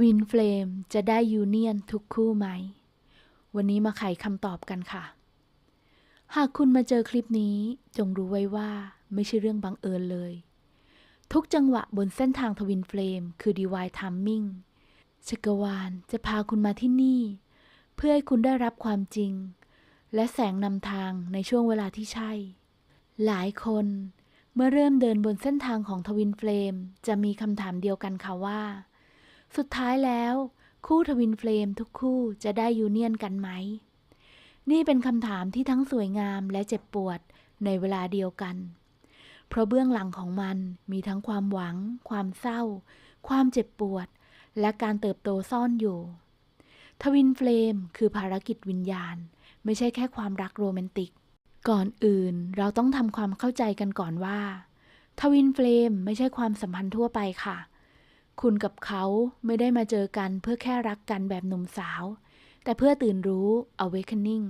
วินเฟลมจะได้ยูเนียนทุกคู่ไหม วันนี้มาไขคำตอบกันค่ะ หากคุณมาเจอคลิปนี้จงรู้ไว้ว่าไม่ใช่เรื่องบังเอิญเลย ทุกจังหวะบนเส้นทางทวินเฟลมคือ Divine Timing จักรวาลจะพาคุณมาที่นี่ เพื่อให้คุณได้รับความจริง และแสงนำทางในช่วงเวลาที่ใช่ หลายคนเมื่อเริ่มเดินบนเส้นทางของทวินเฟลมจะมีคำถามเดียวกันค่ะว่า สุดท้ายแล้ว คู่ทวินเฟลมทุกคู่จะได้ยูเนียนกันไหม นี่เป็นคำถามที่ทั้งสวยงามและเจ็บปวดในเวลาเดียวกัน เพราะเบื้องหลังของมันมีทั้งความหวัง ความเศร้า ความเจ็บปวด และการเติบโตซ่อนอยู่ ทวินเฟลมคือภารกิจวิญญาณ ไม่ใช่แค่ความรักโรแมนติก ก่อนอื่นเราต้องทำความเข้าใจกันก่อนว่า ทวินเฟลมไม่ใช่ความสัมพันธ์ทั่วไปค่ะ คุณกับเขาไม่ได้มาเจอกันเพื่อแค่รักกันแบบหนุ่มสาว แต่เพื่อตื่นรู้ awakening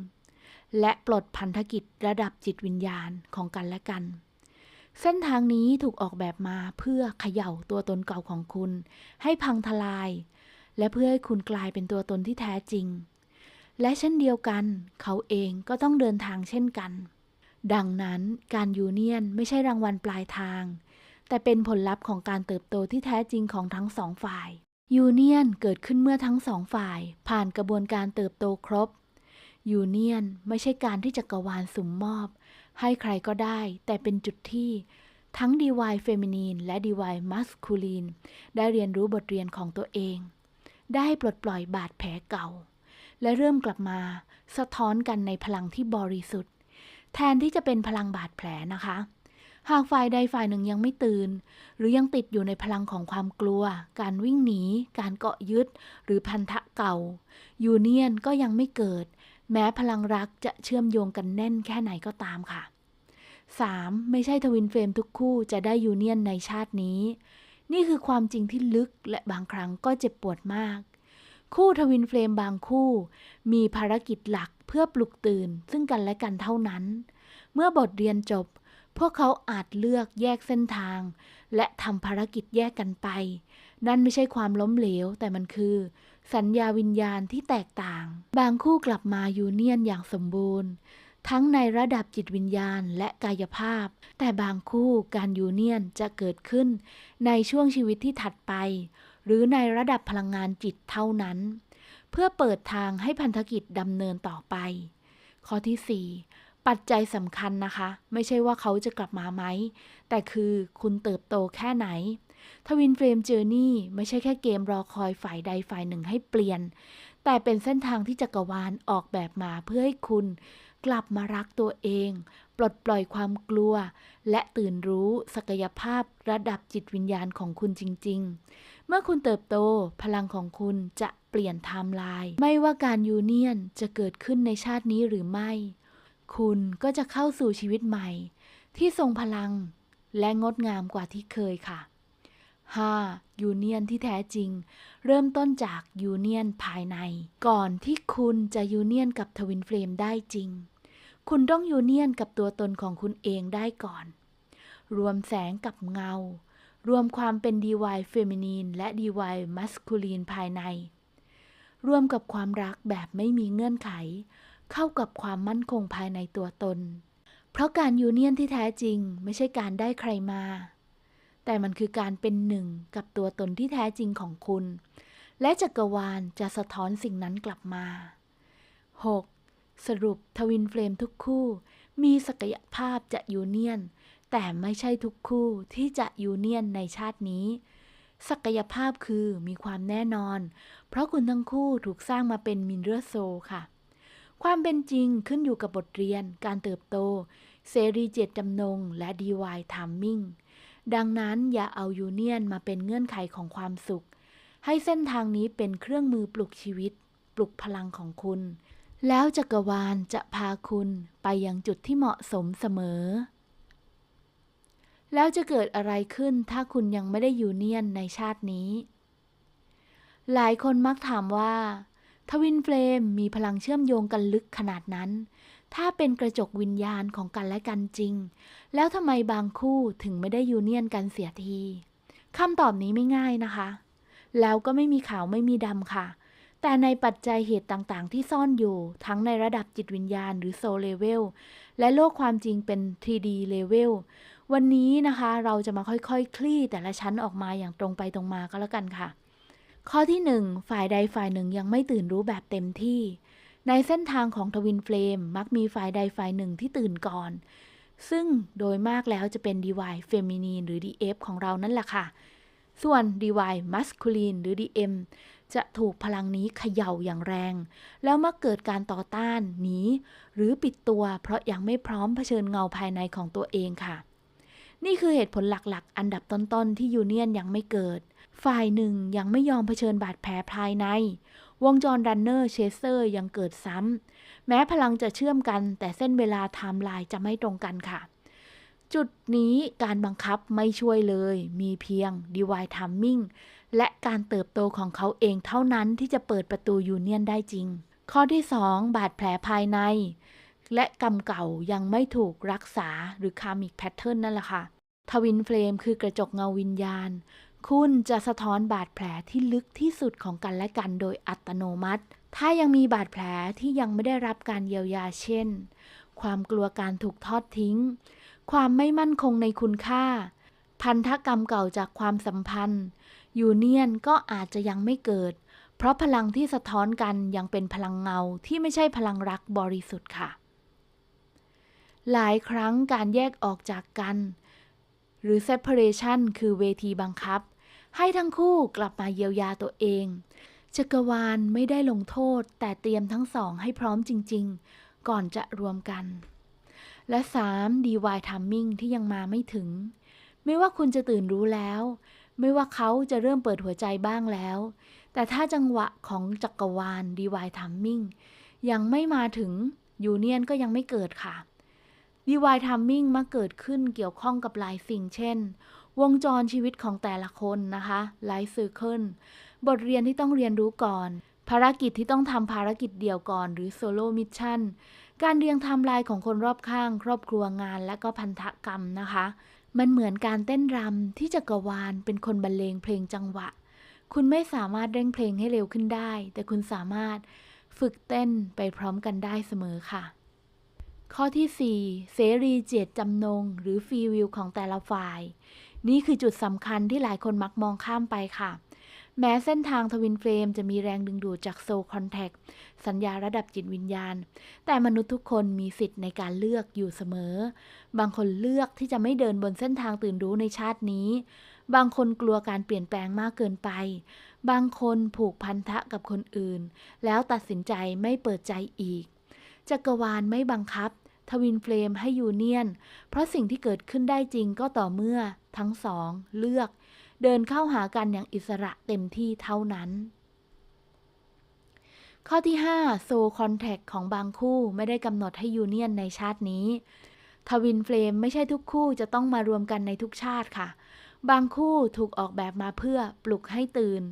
และปลดพันธกิจระดับจิตวิญญาณของกันและกัน เส้นทางนี้ถูกออกแบบมาเพื่อเขย่าตัวตนเก่าของคุณ ให้พังทลาย และเพื่อให้คุณกลายเป็นตัวตนที่แท้จริง และเช่นเดียวกัน เขาเองก็ต้องเดินทางเช่นกัน ดังนั้นการยูเนียนไม่ใช่รางวัลปลายทาง แต่เป็นผลลัพธ์ของการเติบโตที่แท้จริงของทั้งสองฝ่ายยูเนียนเกิดขึ้นเมื่อทั้งสองฝ่าย ผ่านกระบวนการเติบโตครบยูเนียนไม่ใช่การที่จักรวาลสุ่มมอบ ให้ใครก็ได้ แต่เป็นจุดที่ ทั้งดีวายเฟมินีนและดีวายมัสคูลีนได้เรียนรู้บทเรียนของตัวเอง ได้ปลดปล่อยบาดแผลเก่า และเริ่มกลับมา สะท้อนกันในพลังที่บริสุทธิ์ แทนที่จะเป็นพลังบาดแผลนะคะ หากฝ่ายใดฝ่ายหนึ่งยังไม่ตื่น หรือยังติดอยู่ในพลังของความกลัว การวิ่งหนี การเกาะยึด หรือพันธะเก่า ยูเนียนก็ยังไม่เกิด แม้พลังรักจะเชื่อมโยงกันแน่นแค่ไหนก็ตามค่ะ 3. ไม่ใช่ทวินเฟรมทุกคู่จะได้ยูเนียนในชาตินี้ นี่คือความจริงที่ลึกและบางครั้งก็เจ็บปวดมาก คู่ทวินเฟรมบางคู่ มีภารกิจหลักเพื่อปลุกตื่น ซึ่งกันและกันเท่านั้น เมื่อบทเรียนจบ พวกเขาอาจเลือกแยกเส้นทาง และทำภารกิจแยกกันไป นั่นไม่ใช่ความล้มเหลว แต่มันคือ สัญญาวิญญาณที่แตกต่าง บางคู่กลับมายูเนียนอย่างสมบูรณ์ ทั้งในระดับจิตวิญญาณและกายภาพ แต่บางคู่การยูเนียนจะเกิดขึ้น ในช่วงชีวิตที่ถัดไป หรือในระดับพลังงานจิตเท่านั้น เพื่อเปิดทางให้พันธกิจดำเนินต่อไป ข้อที่ 4 ปัจจัยสำคัญนะคะ ไม่ใช่ว่าเขาจะกลับมาไหม แต่คือคุณเติบโตแค่ไหนทวินเฟรมเจอร์นี่ไม่ใช่แค่เกมรอคอยฝ่ายใดฝ่ายหนึ่งให้เปลี่ยน แต่เป็นเส้นทางที่จักรวาลออกแบบมาเพื่อให้คุณกลับมารักตัวเอง ปลดปล่อยความกลัว และตื่นรู้ศักยภาพระดับจิตวิญญาณของคุณจริง ๆ เมื่อคุณเติบโตพลังของคุณจะเปลี่ยนไทม์ไลน์ไม่ว่าการยูเนียนจะเกิดขึ้นในชาตินี้หรือไม่ คุณก็จะเข้าสู่ชีวิตใหม่ ที่ทรงพลังและงดงามกว่าที่เคยค่ะ 5. ยูเนียนที่แท้จริง เริ่มต้นจากยูเนียนภายใน ก่อนที่คุณจะยูเนียนกับทวินเฟรมได้จริง คุณต้องยูเนียนกับตัวตนของคุณเองได้ก่อน รวมแสงกับเงา รวมความเป็นดีวายเฟมินีนและดีวายมัสคูลีนภายใน รวมกับความรักแบบไม่มีเงื่อนไข เข้ากับความมั่นคงภายในตัวตน เพราะการยูเนียนที่แท้จริงไม่ใช่การได้ใครมา แต่มันคือการเป็นหนึ่งกับตัวตนที่แท้จริงของคุณ และจักรวาลจะสะท้อนสิ่งนั้นกลับมา 6. สรุปทวินเฟรมทุกคู่ มีศักยภาพจะยูเนียน แต่ไม่ใช่ทุกคู่ที่จะยูเนียนในชาตินี้ศักยภาพคือมีความแน่นอน เพราะคุณทั้งคู่ถูกสร้างมาเป็นมินเรอร์โซค่ะ ความเป็นจริงขึ้นอยู่กับบทเรียน การเติบโต เสรีเจตจำนง และดีวายทามมิ่ง ดังนั้นอย่าเอายูเนียนมาเป็นเงื่อนไขของความสุข ให้เส้นทางนี้เป็นเครื่องมือปลุกชีวิต ปลุกพลังของคุณ แล้วจักรวาลจะพาคุณไปยังจุดที่เหมาะสมเสมอ แล้วจะเกิดอะไรขึ้นถ้าคุณยังไม่ได้ยูเนียนในชาตินี้ หลายคนมักถามว่า ทวินเฟลมมีพลังเชื่อมโยงกันลึกขนาดนั้น ถ้าเป็นกระจกวิญญาณของกันและกันจริง แล้วทำไมบางคู่ถึงไม่ได้ยูเนียนกันเสียทีคำตอบนี้ไม่ง่ายนะคะ แล้วก็ไม่มีขาวไม่มีดำค่ะ แต่ในปัจจัยเหตุต่างๆ ที่ซ่อนอยู่ ทั้งในระดับจิตวิญญาณหรือโซเลเวล และโลกความจริงเป็น 3D เลเวล วันนี้นะคะ เราจะมาค่อยๆคคลี่แต่ละชั้นออกมาอย่างตรงไปตรงมาก็แล้วกันค่ะ ข้อที่ 1 ฝ่ายใดฝ่ายหนึ่งยังไม่ตื่นรู้แบบเต็มที่ ในเส้นทางของทวินเฟลมมักมีฝ่ายใดฝ่ายหนึ่งที่ตื่นก่อน ซึ่งโดยมากแล้วจะเป็น DY Feminine หรือ DF ของเรานั่นแหละค่ะ ส่วน DY Masculine หรือ DM จะถูกพลังนี้เขย่าอย่างแรง แล้วมักเกิดการต่อต้านหนีหรือปิดตัว เพราะยังไม่พร้อมเผชิญเงาภายในของตัวเองค่ะ นี่คือเหตุผลหลักๆ อันดับต้นๆ ที่ยูเนียนยังไม่เกิด ฝ่ายหนึ่งยังไม่ยอมเผชิญบาดแผลภายใน วงจรรันเนอร์เชสเซอร์ยังเกิดซ้ำ แม้พลังจะเชื่อมกัน แต่เส้นเวลาไทม์ไลน์จะไม่ตรงกันค่ะ จุดนี้การบังคับไม่ช่วยเลย มีเพียง Divine Timing และการเติบโตของเขาเองเท่านั้นที่จะเปิดประตูยูเนียนได้จริง ข้อที่ 2 บาดแผลภายใน และกรรมเก่ายังไม่ถูกรักษาหรือคามิกแพทเทิร์นนั่นแหละค่ะ ทวินเฟลมคือกระจกเงาวิญญาณ คุณจะสะท้อนบาดแผลที่ลึกที่สุดของกันและกันโดยอัตโนมัติ ถ้ายังมีบาดแผลที่ยังไม่ได้รับการเยียวยาเช่น ความกลัวการถูกทอดทิ้ง ความไม่มั่นคงในคุณค่า พันธกรรมเก่าจากความสัมพันธ์ ยูเนียนก็อาจจะยังไม่เกิด เพราะพลังที่สะท้อนกันยังเป็นพลังเงาที่ไม่ใช่พลังรักบริสุทธิ์ค่ะ หลายครั้งการแยกออกจากกัน หรือ separation คือเวทีบังคับ ให้ทั้งคู่กลับมาเยียวยาตัวเอง จักรวาลไม่ได้ลงโทษ แต่เตรียมทั้งสองให้พร้อมจริง ๆ ก่อนจะรวมกัน และ 3. DY Timing ที่ยังมาไม่ถึง ไม่ว่าคุณจะตื่นรู้แล้ว ไม่ว่าเขาจะเริ่มเปิดหัวใจบ้างแล้ว แต่ถ้าจังหวะของจักรวาล DY Timing ยังไม่มาถึงยูเนียนก็ยังไม่เกิดค่ะ DY Timing มาเกิดขึ้นเกี่ยวข้องกับหลายสิ่งเช่น วงจรชีวิตของแต่ละคนนะคะ Life Circle บทเรียนที่ต้องเรียนรู้ก่อน ภารกิจที่ต้องทำภารกิจเดี่ยวก่อน หรือ Solo Mission การเรียงไทม์ไลน์ของคนรอบข้าง ครอบครัวงานและก็พันธกรรมนะคะ มันเหมือนการเต้นรำที่จักรวาลเป็นคนบรรเลงเพลงจังหวะ คุณไม่สามารถเร่งเพลงให้เร็วขึ้นได้ แต่คุณสามารถฝึกเต้นไปพร้อมกันได้เสมอค่ะ ข้อที่ 4 เสรีเจตจำนง หรือฟรีวิวของแต่ละฝ่าย นี่คือจุดสำคัญที่หลายคนมักมองข้ามไปค่ะ แม้เส้นทางทวินเฟรมจะมีแรงดึงดูดจากโซคอนแทคสัญญาระดับจิตวิญญาณ แต่มนุษย์ทุกคนมีสิทธิ์ในการเลือกอยู่เสมอ บางคนเลือกที่จะไม่เดินบนเส้นทางตื่นรู้ในชาตินี้ บางคนกลัวการเปลี่ยนแปลงมากเกินไป บางคนผูกพันธะกับคนอื่น แล้วตัดสินใจไม่เปิดใจอีก จักรวาลไม่บังคับ ทวินเฟรมให้ยูเนียน เพราะสิ่งที่เกิดขึ้นได้จริงก็ต่อเมื่อ ทั้งสอง เลือก เดินเข้าหากันอย่างอิสระเต็มที่เท่านั้น ข้อที่ 5 โซคอนแทคของบางคู่ไม่ได้กำหนดให้ยูเนียนในชาตินี้ ทวินเฟลมไม่ใช่ทุกคู่จะต้องมารวมกันในทุกชาติค่ะ บางคู่ถูกออกแบบมาเพื่อปลุกให้ตื่น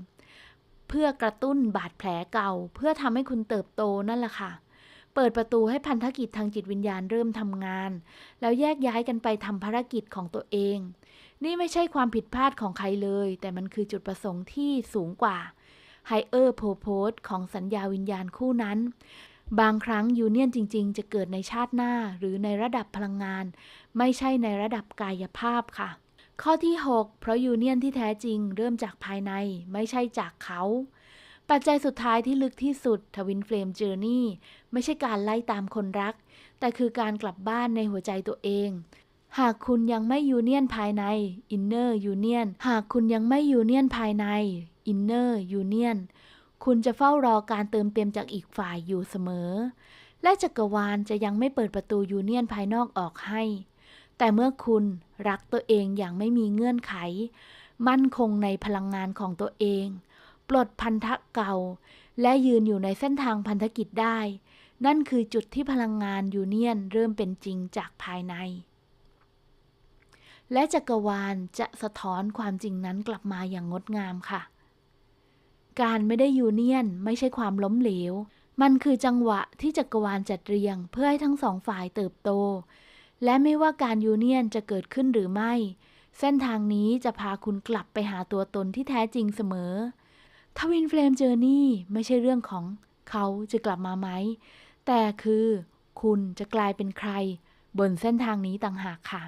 เพื่อกระตุ้นบาดแผลเก่า เพื่อทำให้คุณเติบโตนั่นแหละค่ะ เปิดประตูให้พันธกิจทางจิตวิญญาณเริ่มทำงาน แล้วแยกย้ายกันไปทำภารกิจของตัวเอง นี่ไม่ใช่ความผิดพลาดของใครเลย แต่มันคือจุดประสงค์ที่สูงกว่า Higher Purpose ของสัญญาวิญญาณคู่นั้นบางครั้งยูเนียนจริง ๆ จะเกิดในชาติหน้าหรือในระดับพลังงาน ไม่ใช่ในระดับกายภาพค่ะ ข้อที่ 6 เพราะยูเนียนที่แท้จริงเริ่มจากภายในไม่ใช่จากเขา ปัจจัยสุดท้ายที่ลึกที่สุดทวินเฟลมเจอร์นี่ไม่ใช่การไล่ตามคนรัก แต่คือการกลับบ้านในหัวใจตัวเอง หากคุณยังไม่ยูเนียนภายใน inner union หากคุณยังไม่ยูเนียนภายใน inner union คุณจะเฝ้ารอการเติมเต็มจากอีกฝ่ายอยู่เสมอ และจักรวาลจะยังไม่เปิดประตูยูเนียนภายนอกออกให้ แต่เมื่อคุณรักตัวเองอย่างไม่มีเงื่อนไข มั่นคงในพลังงานของตัวเอง ปลดพันธะเก่า และยืนอยู่ในเส้นทางพันธกิจได้ นั่นคือจุดที่พลังงานยูเนียนเริ่มเป็นจริงจากภายใน และจักรวาลจะสะท้อนความจริงนั้นกลับมาอย่างงดงามค่ะ การไม่ได้ยูเนียนไม่ใช่ความล้มเหลว มันคือจังหวะที่จักรวาลจัดเรียงเพื่อให้ทั้งสองฝ่ายเติบโต และไม่ว่าการยูเนียนจะเกิดขึ้นหรือไม่ เส้นทางนี้จะพาคุณกลับไปหาตัวตนที่แท้จริงเสมอ ทวินเฟลมเจอร์นี่ไม่ใช่เรื่องของเขาจะกลับมาไหม แต่คือคุณจะกลายเป็นใคร บนเส้นทางนี้ต่างหากค่ะ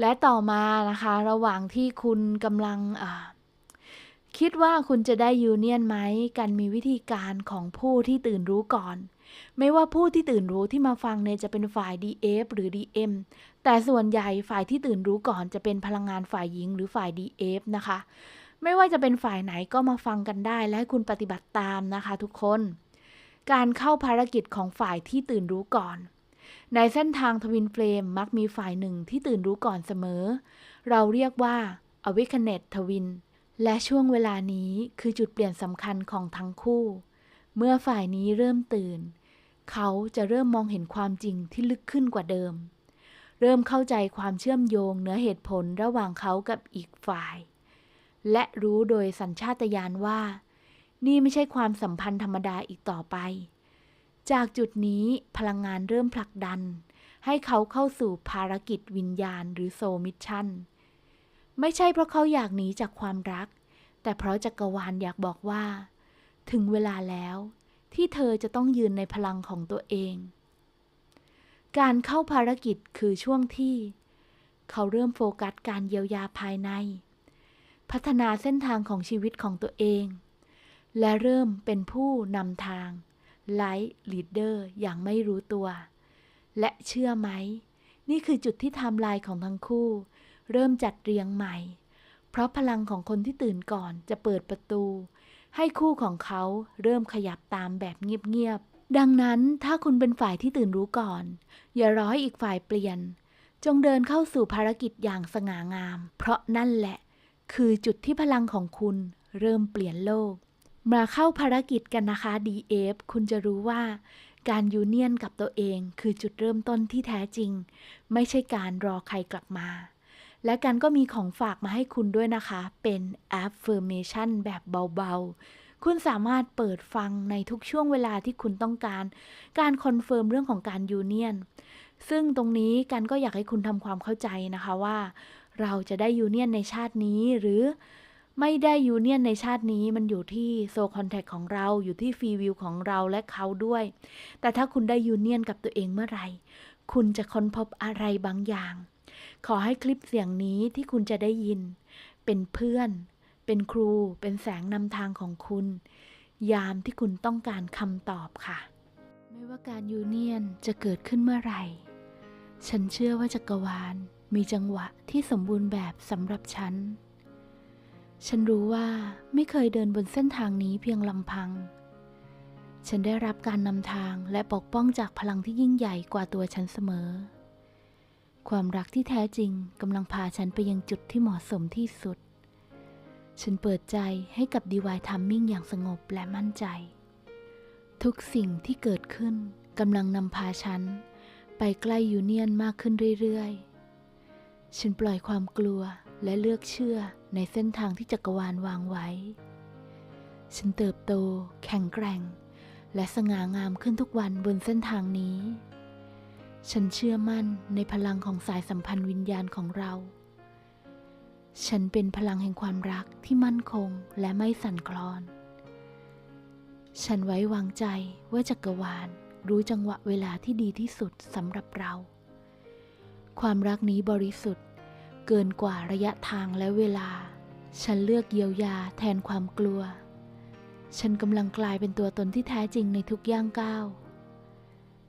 และต่อมานะคะ ระหว่างที่คุณกำลังคิดว่าคุณจะได้ยูเนียนไหมการมีวิธีการของผู้ที่ตื่นรู้ก่อน ไม่ว่าผู้ที่ตื่นรู้ที่มาฟังเนี่ยจะเป็นฝ่าย DF หรือ DM แต่ส่วนใหญ่ฝ่ายที่ตื่นรู้ก่อนจะเป็นพลังงานฝ่ายหญิงหรือฝ่าย DF นะคะ ไม่ว่าจะเป็นฝ่ายไหนก็มาฟังกันได้ และให้คุณปฏิบัติตามนะคะทุกคน การเข้าภารกิจของฝ่ายที่ตื่นรู้ก่อน ในเส้นทางทวินเฟลมมักมีฝ่ายหนึ่งที่ตื่นรู้ก่อนเสมอ เราเรียกว่า awakened twin และช่วงเวลานี้คือจุดเปลี่ยนสำคัญของทั้งคู่ เมื่อฝ่ายนี้เริ่มตื่น เขาจะเริ่มมองเห็นความจริงที่ลึกขึ้นกว่าเดิม เริ่มเข้าใจความเชื่อมโยงเนื้อเหตุผลระหว่างเขากับอีกฝ่าย และรู้โดยสัญชาตญาณว่า นี่ไม่ใช่ความสัมพันธ์ธรรมดาอีกต่อไป จากจุดนี้พลังงานเริ่มผลักดัน ให้เขาเข้าสู่ภารกิจวิญญาณหรือโซมิชชั่น ไม่ใช่เพราะเขาอยากหนีจากความรัก แต่เพราะจักรวาลอยากบอกว่า ถึงเวลาแล้วที่เธอจะต้องยืนในพลังของตัวเอง การเข้าภารกิจคือช่วงที่ เขาเริ่มโฟกัสการเยียวยาภายใน พัฒนาเส้นทางของชีวิตของตัวเอง และเริ่มเป็นผู้นำทางไลท์ลีดเดอร์อย่างไม่รู้ตัว และเชื่อไหม นี่คือจุดที่ไทม์ไลน์ของทั้งคู่ เริ่มจัดเรียงใหม่ เพราะพลังของคนที่ตื่นก่อนจะเปิดประตู ให้คู่ของเขาเริ่มขยับตามแบบเงียบๆ ดังนั้นถ้าคุณเป็นฝ่ายที่ตื่นรู้ก่อน อย่ารอให้อีกฝ่ายเปลี่ยน จงเดินเข้าสู่ภารกิจอย่างสง่างาม เพราะนั่นแหละ คือจุดที่พลังของคุณเริ่มเปลี่ยนโลก มาเข้าภารกิจกันนะคะ DF คุณจะรู้ว่า การยูเนียนกับตัวเองคือจุดเริ่มต้นที่แท้จริง ไม่ใช่การรอใครกลับมา และกันก็มีของฝากมาให้คุณด้วยนะคะ เป็น affirmation แบบเบาๆ คุณสามารถเปิดฟังในทุกช่วงเวลาที่คุณต้องการ การคอนเฟิร์มเรื่องของการยูเนียนซึ่งตรงนี้กันก็อยากให้คุณทำความเข้าใจนะคะว่า เราจะได้ยูเนียนในชาตินี้หรือไม่ได้ยูเนียนในชาตินี้มันอยู่ที่โซคอนแทคของเราอยู่ที่ฟรีวิวของเราและเขาด้วย แต่ถ้าคุณได้ยูเนียนกับตัวเองเมื่อไหร่ คุณจะค้นพบอะไรบางอย่าง ขอให้คลิปเสียงนี้ที่คุณจะได้ยิน เป็นเพื่อน เป็นครู เป็นแสงนำทางของคุณ ยามที่คุณต้องการคำตอบค่ะ ไม่ว่าการยูเนียนจะเกิดขึ้นเมื่อไหร่ ฉันเชื่อว่าจักรวาล มีจังหวะที่สมบูรณ์แบบสำหรับฉัน ฉันรู้ว่าไม่เคยเดินบนเส้นทางนี้เพียงลำพัง ฉันได้รับการนำทางและปกป้องจากพลังที่ยิ่งใหญ่กว่าตัวฉันเสมอ ความรักที่แท้จริงกำลังพาฉันไปยังจุดที่เหมาะสมที่สุด ฉันเปิดใจให้กับดีวายทัมมิ่งอย่างสงบและมั่นใจ ทุกสิ่งที่เกิดขึ้นกำลังนำพาฉันไปใกล้ยูเนียนมากขึ้นเรื่อยๆ ฉันปล่อยความกลัวและเลือกเชื่อในเส้นทางที่จักรวาลวางไว้ ฉันเติบโต แข็งแกร่ง และสง่างามขึ้นทุกวันบนเส้นทางนี้ ฉันเชื่อมั่นในพลังของสายสัมพันธ์วิญญาณของเรา ฉันเป็นพลังแห่งความรักที่มั่นคงและไม่สั่นคลอน ฉันไว้วางใจว่าจักรวาลรู้จังหวะเวลาที่ดีที่สุดสำหรับเรา ความรักนี้บริสุทธิ์ เกินกว่าระยะทางและเวลา ฉันเลือกเยียวยาแทนความกลัว ฉันกำลังกลายเป็นตัวตนที่แท้จริงในทุกย่างก้าว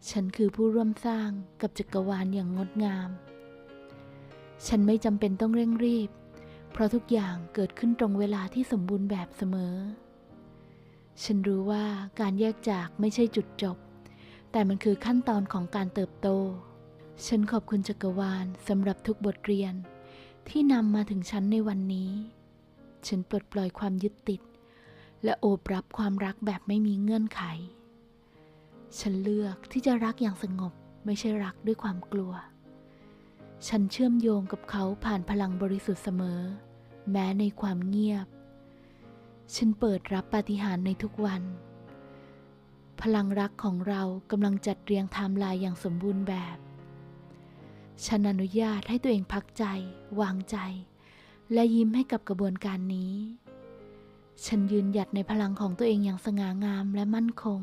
ฉันคือผู้ร่วมสร้างกับจักรวาลอย่างงดงาม ฉันไม่จำเป็นต้องเร่งรีบ เพราะทุกอย่างเกิดขึ้นตรงเวลาที่สมบูรณ์แบบเสมอ ฉันรู้ว่าการแยกจากไม่ใช่จุดจบ แต่มันคือขั้นตอนของการเติบโต ฉันขอบคุณจักรวาลสำหรับทุกบทเรียน ที่นำมาถึงฉันในวันนี้ ฉันปลดปล่อยความยึดติด และโอบรับความรักแบบไม่มีเงื่อนไข ฉันเลือกที่จะรักอย่างสงบไม่ใช่รักด้วยความกลัว ฉันเชื่อมโยงกับเขาผ่านพลังบริสุทธิ์เสมอ แม้ในความเงียบ ฉันเปิดรับปาฏิหาริย์ในทุกวัน พลังรักของเรากำลังจัดเรียงไทม์ไลน์อย่างสมบูรณ์แบบ ฉันอนุญาตให้ตัวเองพักใจ วางใจ และยิ้มให้กับกระบวนการนี้ ฉันยืนหยัดในพลังของตัวเองอย่างสง่างามและมั่นคง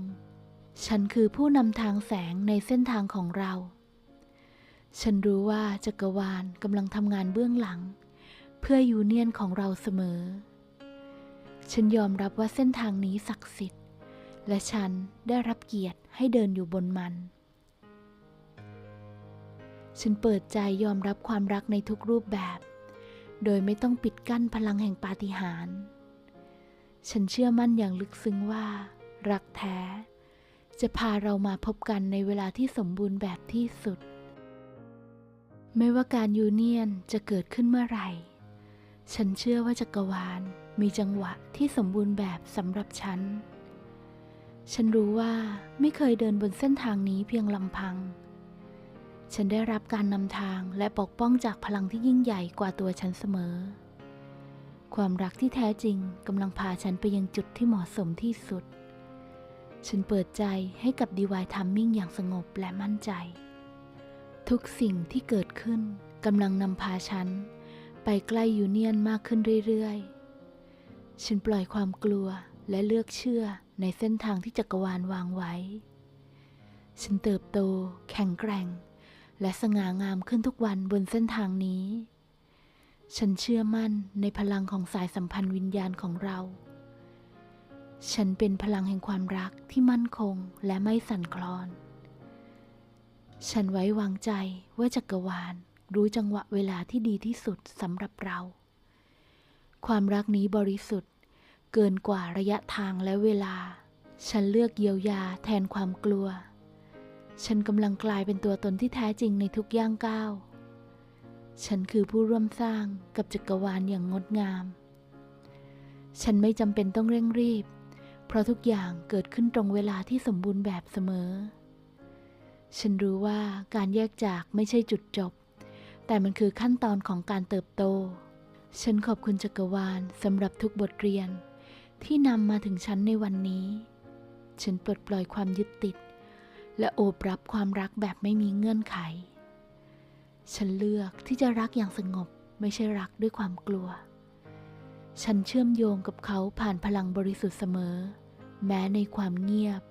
ฉันคือผู้นำทางแสงในเส้นทางของเรา ฉันรู้ว่าจักรวาลกำลังทำงานเบื้องหลัง เพื่อยูเนียนของเราเสมอ ฉันยอมรับว่าเส้นทางนี้ศักดิ์สิทธิ์ และฉันได้รับเกียรติให้เดินอยู่บนมัน ฉันเปิดใจยอมรับความรักในทุกรูปแบบ โดยไม่ต้องปิดกั้นพลังแห่งปาฏิหาริย์ ฉันเชื่อมั่นอย่างลึกซึ้งว่า รักแท้ จะพาเรามาพบกันในเวลาที่สมบูรณ์แบบที่สุด ไม่ว่าการยูเนียนจะเกิดขึ้นเมื่อไหร่ ฉันเชื่อว่าจักรวาลมีจังหวะที่สมบูรณ์แบบสำหรับฉัน ฉันรู้ว่าไม่เคยเดินบนเส้นทางนี้เพียงลำพัง ฉันได้รับการนำทางและปกป้องจากพลังที่ยิ่งใหญ่กว่าตัวฉันเสมอ ความรักที่แท้จริงกำลังพาฉันไปยังจุดที่เหมาะสมที่สุด ฉันเปิดใจให้กับดีวายทัมมิ่งอย่างสงบและมั่นใจ ทุกสิ่งที่เกิดขึ้นกำลังนำพาฉัน ไปใกล้ยูเนียนมากขึ้นเรื่อยๆ ฉันปล่อยความกลัวและเลือกเชื่อในเส้นทางที่จักรวาลวางไว้ ฉันเติบโต แข็งแกร่ง และสง่างามขึ้นทุกวันบนเส้นทางนี้ ฉันเชื่อมั่นในพลังของสายสัมพันธ์วิญญาณของเรา ฉันเป็นพลังแห่งความรักที่มั่นคงและไม่สั่นคลอน ฉันไว้วางใจว่าจักรวาลรู้จังหวะเวลาที่ดีที่สุดสำหรับเรา ความรักนี้บริสุทธิ์ เกินกว่าระยะทางและเวลา ฉันเลือกเยียวยาแทนความกลัว ฉันกำลังกลายเป็นตัวตนที่แท้จริงในทุกย่างก้าว ฉันคือผู้ร่วมสร้างกับจักรวาลอย่างงดงาม ฉันไม่จำเป็นต้องเร่งรีบ เพราะทุกอย่างเกิดขึ้นตรงเวลาที่สมบูรณ์แบบเสมอ ฉันรู้ว่าการแยกจากไม่ใช่จุดจบ แต่มันคือขั้นตอนของการเติบโต ฉันขอบคุณจักรวาลสำหรับทุกบทเรียน ที่นำมาถึงฉันในวันนี้ ฉันปลดปล่อยความยึดติด และโอบรับความรักแบบไม่มีเงื่อนไข ฉันเลือกที่จะรักอย่างสงบไม่ใช่รักด้วยความกลัว ฉันเชื่อมโยงกับเขาผ่านพลังบริสุทธิ์เสมอ แม้ในความเงียบ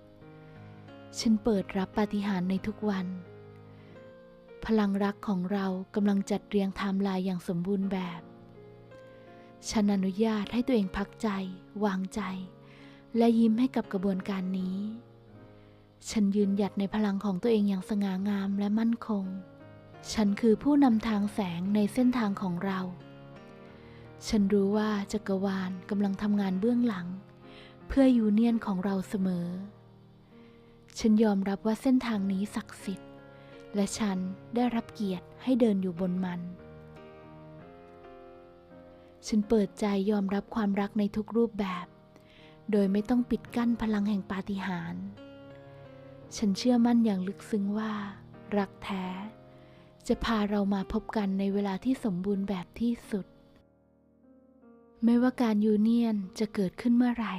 ฉันเปิดรับปาฏิหาริย์ในทุกวัน พลังรักของเรากำลังจัดเรียงไทม์ไลน์อย่างสมบูรณ์แบบ ฉันอนุญาตให้ตัวเองพักใจ วางใจ และยิ้มให้กับกระบวนการนี้ ฉันยืนหยัดในพลังของตัวเองอย่างสง่างามและมั่นคง ฉันคือผู้นำทางแสงในเส้นทางของเรา ฉันรู้ว่าจักรวาลกำลังทำงานเบื้องหลัง เพื่อยูเนียนของเราเสมอ ฉันยอมรับว่าเส้นทางนี้ศักดิ์สิทธิ์ และฉันได้รับเกียรติให้เดินอยู่บนมัน ฉันเปิดใจยอมรับความรักในทุกรูปแบบ โดยไม่ต้องปิดกั้นพลังแห่งปาฏิหาริย์ ฉันเชื่อมั่นอย่างลึกซึ้งว่า รักแท้ จะพาเรามาพบกันในเวลาที่สมบูรณ์แบบที่สุด ไม่ว่าการยูเนียนจะเกิดขึ้นเมื่อไหร่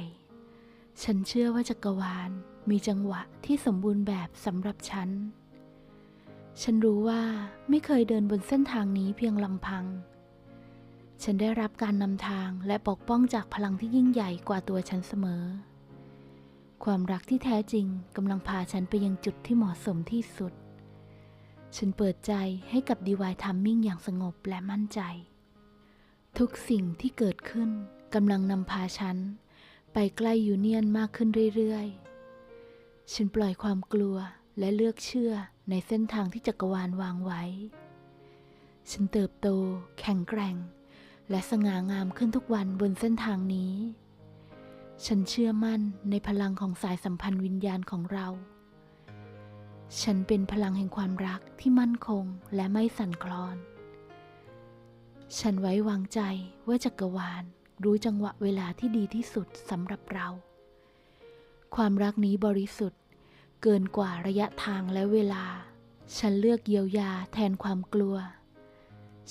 ฉันเชื่อว่าจักรวาลมีจังหวะที่สมบูรณ์แบบสำหรับฉัน ฉันรู้ว่าไม่เคยเดินบนเส้นทางนี้เพียงลำพัง ฉันได้รับการนำทางและปกป้องจากพลังที่ยิ่งใหญ่กว่าตัวฉันเสมอ ความรักที่แท้จริงกำลังพาฉันไปยังจุดที่เหมาะสมที่สุด ฉันเปิดใจให้กับดีวายทัมมิ่งอย่างสงบและมั่นใจ ทุกสิ่งที่เกิดขึ้นกำลังนำพาฉัน ไปใกล้ยูเนียนมากขึ้นเรื่อยๆ ฉันปล่อยความกลัวและเลือกเชื่อในเส้นทางที่จักรวาลวางไว้ ฉันเติบโต แข็งแกร่ง และสง่างามขึ้นทุกวันบนเส้นทางนี้ ฉันเชื่อมั่นในพลังของสายสัมพันธ์วิญญาณของเรา ฉันเป็นพลังแห่งความรักที่มั่นคงและไม่สั่นคลอน ฉันไว้วางใจว่าจักรวาลรู้จังหวะเวลาที่ดีที่สุดสำหรับเรา ความรักนี้บริสุทธิ์ เกินกว่าระยะทางและเวลา ฉันเลือกเยียวยาแทนความกลัว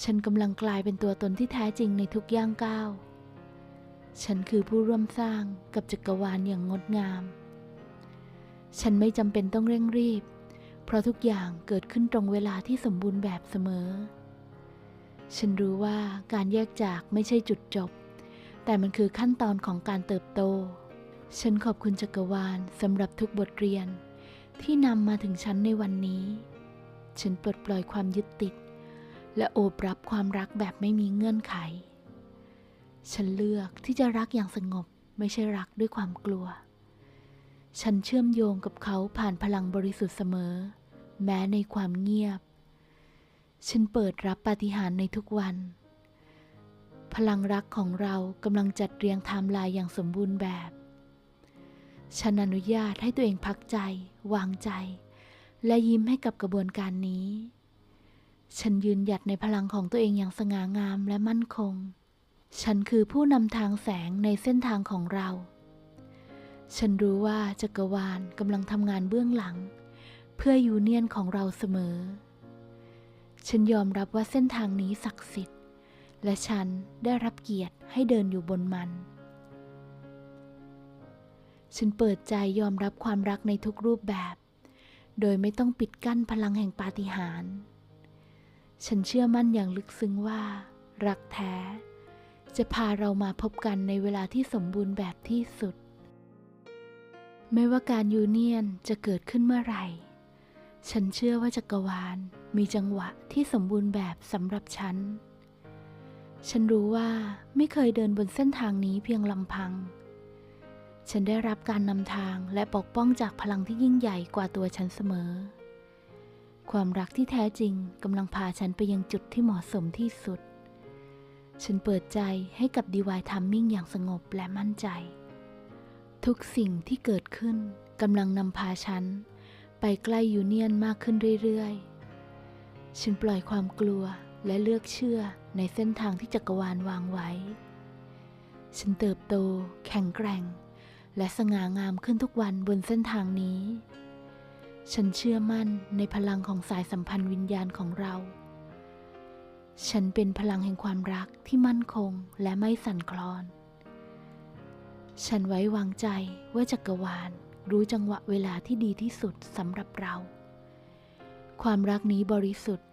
ฉันกำลังกลายเป็นตัวตนที่แท้จริงในทุกย่างก้าว ฉันคือผู้ร่วมสร้างกับจักรวาลอย่างงดงาม ฉันไม่จำเป็นต้องเร่งรีบ เพราะทุกอย่างเกิดขึ้นตรงเวลาที่สมบูรณ์แบบเสมอ ฉันรู้ว่าการแยกจากไม่ใช่จุดจบ แต่มันคือขั้นตอนของการเติบโต ฉันขอบคุณจักรวาลสำหรับทุกบทเรียน ที่นำมาถึงฉันในวันนี้ ฉันปลดปล่อยความยึดติด และโอบรับความรักแบบไม่มีเงื่อนไข ฉันเลือกที่จะรักอย่างสงบไม่ใช่รักด้วยความกลัว ฉันเชื่อมโยงกับเขาผ่านพลังบริสุทธิ์เสมอ แม้ในความเงียบ ฉันเปิดรับปาฏิหาริย์ในทุกวัน พลังรักของเรากำลังจัดเรียงไทม์ไลน์อย่างสมบูรณ์แบบ ฉันอนุญาตให้ตัวเองพักใจ วางใจ และยิ้มให้กับกระบวนการนี้ ฉันยืนหยัดในพลังของตัวเองอย่างสง่างามและมั่นคง ฉันคือผู้นำทางแสงในเส้นทางของเรา ฉันรู้ว่าจักรวาลกำลังทำงานเบื้องหลัง เพื่อยูเนียนของเราเสมอ ฉันยอมรับว่าเส้นทางนี้ศักดิ์สิทธิ์ และฉันได้รับเกียรติให้เดินอยู่บนมัน ฉันเปิดใจยอมรับความรักในทุกรูปแบบ โดยไม่ต้องปิดกั้นพลังแห่งปาฏิหาริย์ ฉันเชื่อมั่นอย่างลึกซึ้งว่า รักแท้ จะพาเรามาพบกันในเวลาที่สมบูรณ์แบบที่สุด ไม่ว่าการยูเนียนจะเกิดขึ้นเมื่อไหร่ ฉันเชื่อว่าจักรวาลมีจังหวะที่สมบูรณ์แบบสำหรับฉัน ฉันรู้ว่าไม่เคยเดินบนเส้นทางนี้เพียงลำพัง ฉันได้รับการนำทางและปกป้องจากพลังที่ยิ่งใหญ่กว่าตัวฉันเสมอ ความรักที่แท้จริงกำลังพาฉันไปยังจุดที่เหมาะสมที่สุด ฉันเปิดใจให้กับดีวายทัมมิ่งอย่างสงบและมั่นใจ ทุกสิ่งที่เกิดขึ้นกำลังนำพาฉัน ไปใกล้ยูเนียนมากขึ้นเรื่อยๆ ฉันปล่อยความกลัวและเลือกเชื่อในเส้นทางที่จักรวาลวางไว้ ฉันเติบโต แข็งแกร่ง และสง่างามขึ้นทุกวันบนเส้นทางนี้ ฉันเชื่อมั่นในพลังของสายสัมพันธ์วิญญาณของเรา ฉันเป็นพลังแห่งความรักที่มั่นคงและไม่สั่นคลอน ฉันไว้วางใจว่าจักรวาลรู้จังหวะเวลาที่ดีที่สุดสำหรับเรา ความรักนี้บริสุทธิ์